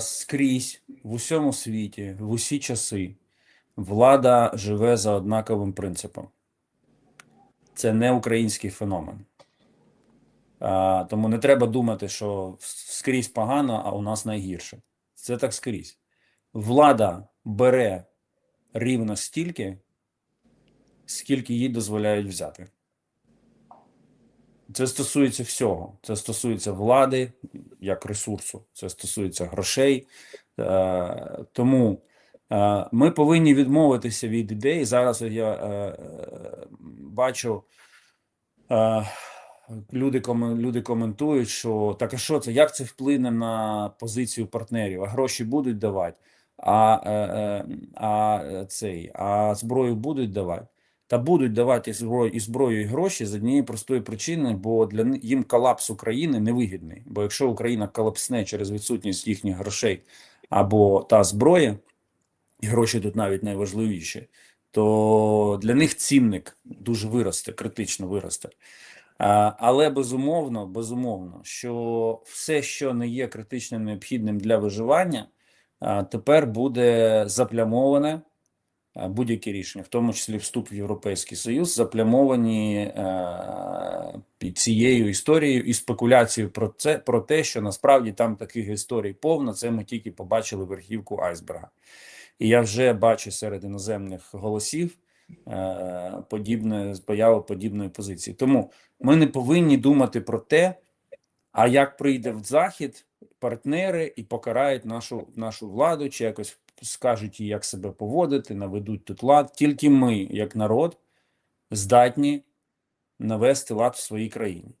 Скрізь в усьому світі, в усі часи, влада живе за однаковим принципом. Це не український феномен. А, тому не треба думати, що скрізь погано, а у нас найгірше. Це так скрізь. Влада бере рівно стільки, скільки їй дозволяють взяти. Це стосується всього. Це стосується влади як ресурсу, це стосується грошей. Е, тому е, ми повинні відмовитися від ідей. Зараз я е, бачу, люди, люди коментують, що так, а що це? Як це вплине на позицію партнерів? А гроші будуть давати, а, а е, цей, а зброю будуть давати. Та будуть давати і зброю, і гроші з однієї простої причини, бо для їм колапс України невигідний. Бо якщо Україна колапсне через відсутність їхніх грошей або та зброя, і гроші тут навіть найважливіші, то для них цінник дуже виросте, критично виросте. Але безумовно, безумовно, що все, що не є критично необхідним для виживання, тепер буде заплямоване будь-які рішення, в тому числі вступ в Європейський Союз, заплямовані е, цією історією і спекуляцією про це про те, що насправді там таких історій повно. Це ми тільки побачили верхівку айсберга. І я вже бачу серед іноземних голосів е, подібне появу подібної позиції. Тому ми не повинні думати про те, а як прийде в захід партнери і покарають нашу нашу владу, чи якось скажуть їй, як себе поводити, наведуть тут лад. Тільки ми, як народ, здатні навести лад в своїй країні.